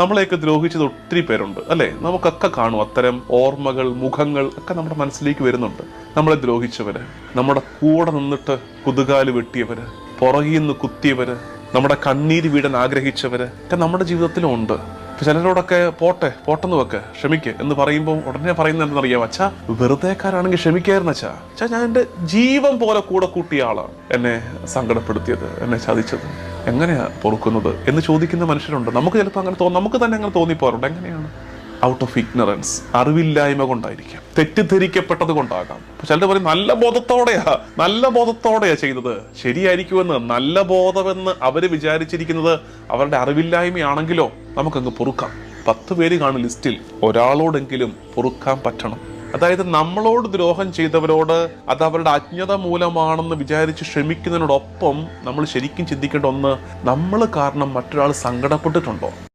നമ്മളെയൊക്കെ ദ്രോഹിച്ചത് ഒത്തിരി പേരുണ്ട് അല്ലെ? നമുക്കൊക്കെ കാണും അത്തരം ഓർമ്മകൾ മുഖങ്ങൾ ഒക്കെ നമ്മുടെ മനസ്സിലേക്ക് വരുന്നുണ്ട്. നമ്മളെ ദ്രോഹിച്ചവര് നമ്മുടെ കൂടെ നിന്നിട്ട് കുതുകാൽ വെട്ടിയവര് പുറകിൽ നിന്ന് കുത്തിയവര് നമ്മുടെ കണ്ണീര് വീടാൻ ആഗ്രഹിച്ചവര് ഒക്കെ നമ്മുടെ ജീവിതത്തിലും ഉണ്ട്. ചിലരോടൊക്കെ പോട്ടെ പോട്ടെന്ന് വെക്ക് ക്ഷമിക്ക് എന്ന് പറയുമ്പോൾ ഉടനെ പറയുന്നത് എന്താണെന്നറിയാം അച്ഛാ വെറുതെക്കാരാണെങ്കിൽ ക്ഷമിക്കായിരുന്നു അച്ഛാ. അച്ഛാ ഞാൻ എന്റെ ജീവൻ പോലെ കൂടെ കൂട്ടിയ ആളാണ് എന്നെ സങ്കടപ്പെടുത്തിയത് എന്നെ ചതിച്ചത്. എങ്ങനെയാ പൊറുക്കുന്നത് എന്ന് ചോദിക്കുന്ന മനുഷ്യരുണ്ട്. നമുക്ക് ചിലപ്പോൾ അങ്ങനെ തോന്നും നമുക്ക് തന്നെ അങ്ങനെ തോന്നിപ്പോറുണ്ട് എങ്ങനെയാണ്? ഔട്ട് ഓഫ് ഇഗ്നറൻസ് അറിവില്ലായ്മ കൊണ്ടായിരിക്കാം. തെറ്റിദ്ധരിക്കപ്പെട്ടത് കൊണ്ടാകാം. ചിലർ പറയും നല്ല ബോധത്തോടെയാ നല്ല ബോധത്തോടെയാ ചെയ്തത്. ശരിയായിരിക്കുമെന്ന് നല്ല ബോധമെന്ന് അവർ വിചാരിച്ചിരിക്കുന്നത് അവരുടെ അറിവില്ലായ്മയാണെങ്കിലോ നമുക്കങ്ങ് പൊറുക്കാം. പത്ത് പേര് കാണും ലിസ്റ്റിൽ ഒരാളോടെങ്കിലും പൊറുക്കാൻ പറ്റണം. അതായത് നമ്മളോട് ദ്രോഹം ചെയ്തവരോട് അത് അവരുടെ അജ്ഞത മൂലമാണെന്ന് വിചാരിച്ച് ക്ഷമിക്കുന്നതിനോടൊപ്പം നമ്മൾ ശരിക്കും ചിന്തിക്കേണ്ട ഒന്ന് നമ്മൾ കാരണം മറ്റൊരാൾ സങ്കടപ്പെട്ടിട്ടുണ്ടോ?